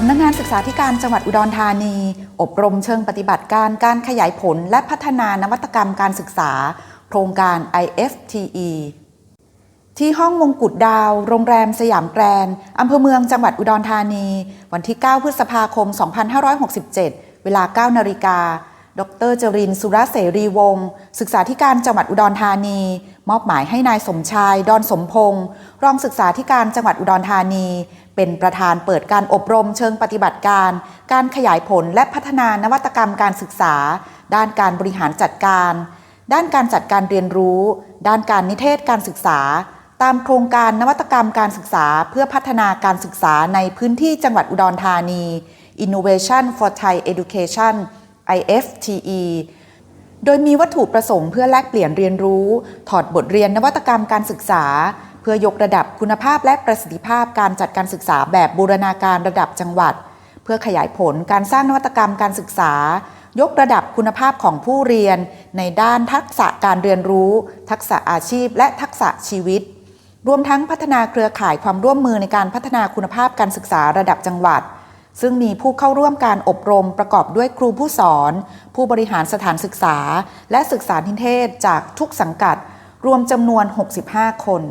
สำนักงานศึกษาธิการจังหวัดอุดรธานี อบรมเชิงปฏิบัติการการขยายผลและพัฒนานวัตกรรมการศึกษา โครงการ IFTE ที่ห้องมงกุฎดาว โรงแรมสยามแกรนด์อำเภอเมืองจังหวัดอุดรธานี วันที่ 9 พฤษภาคม 2567 เวลา 9 นาฬิกา ดรจรินทร์สุรเสรีวงศ์ศึกษาธิการจังหวัดอุดรธานี มอบหมายให้นายสมชาย ดอนสมพงศ์รองศึกษาธิการจังหวัดอุดรธานี เป็นประธานเปิดการอบรมเชิงปฏิบัติการ การขยายผลและพัฒนานวัตกรรมการศึกษา ด้านการบริหารจัดการ ด้านการจัดการเรียนรู้ ด้านการนิเทศการศึกษา ตามโครงการนวัตกรรมการศึกษา เพื่อพัฒนาการศึกษาในพื้นที่จังหวัดอุดรธานี Innovation for Thai Education IFTE โดยมีวัตถุประสงค์เพื่อแลกเปลี่ยนเรียนรู้ ถอดบทเรียนนวัตกรรมการศึกษา เพื่อยกระดับคุณภาพและประสิทธิภาพการจัดการศึกษาแบบบูรณาการระดับจังหวัด เพื่อขยายผลการสร้างนวัตกรรมการศึกษา ยกระดับคุณภาพของผู้เรียน ในด้านทักษะการเรียนรู้ ทักษะอาชีพ และทักษะชีวิต รวมทั้งพัฒนาเครือข่ายความร่วมมือในการพัฒนาคุณภาพการศึกษาระดับจังหวัด ซึ่งมีผู้เข้าร่วมการอบรมประกอบด้วยครูผู้สอน ผู้บริหารสถานศึกษา และศึกษาทิเทศจากทุกสังกัด รวมจำนวน 65 คน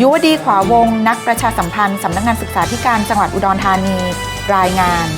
ยุวดีขวาวง นักประชาสัมพันธ์สำนักงานศึกษาธิการจังหวัดอุดรธานี รายงาน